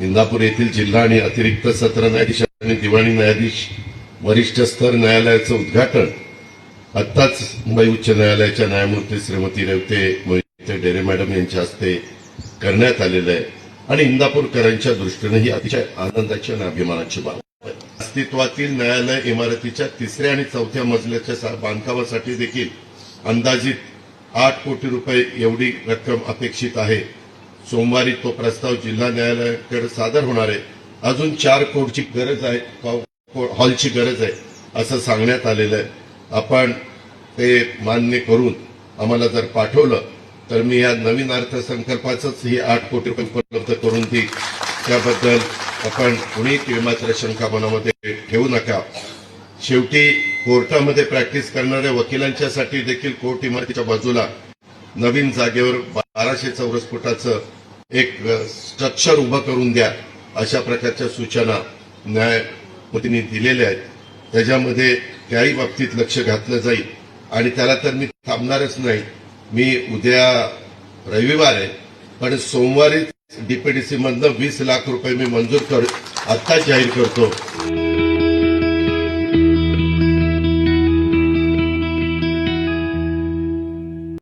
इंदापूर येथील जिल्हा आणि अतिरिक्त सत्र न्यायाधीश आणि दिवाणी न्यायाधीश वरिष्ठ स्तर न्यायालयाचं उद्घाटन. आत्ताच मुंबई उच्च न्यायालयाच्या न्यायमूर्ती श्रीमती रेवते डेरे मॅडम यांच्या हस्ते करण्यात आलेलं आहे. आणि इंदापूरकरांच्या दृष्टीनेही अतिशय आनंदाची आणि अभिमानाची बाब आहे. अस्तित्वातील न्यायालय इमारतीच्या तिसऱ्या आणि चौथ्या मजल्याच्या बांधकामासाठी देखील अंदाजित आठ कोटी रुपये एवढी रक्कम अपेक्षित आहे. सोमवारी तो प्रस्ताव जिल्हा न्यायालयाकडे सादर होणार आहे. अजून चार कोटची गरज आहे हॉलची गरज आहे असं सांगण्यात आलेलं आहे. आपण ते मान्य करून आम्हाला जर पाठवलं तर मी या नवीन अर्थसंकल्पाचंच ही आठ कोटी रुपये उपलब्ध करून देईल त्याबद्दल आपण कुणी मात्र शंका मनामध्ये ठेवू नका. शेवटी कोर्टामध्ये प्रॅक्टिस करणाऱ्या वकिलांच्यासाठी देखील कोर्ट इमारतीच्या बाजूला नवीन जागेवर बाराशे चौरस फुटाचं एक स्ट्रक्चर उभं करून द्या अशा प्रकारच्या सूचना न्यायमूर्तींनी दिलेल्या आहेत. त्याच्यामध्ये त्याही बाबतीत लक्ष घातलं जाईल. आणि त्याला तर मी थांबणारच नाही. मी उद्या रविवार आहे पण सोमवारी डीपीडीसी मधनं वीस लाख रुपये मी मंजूर कर आत्ता जाहीर करतो.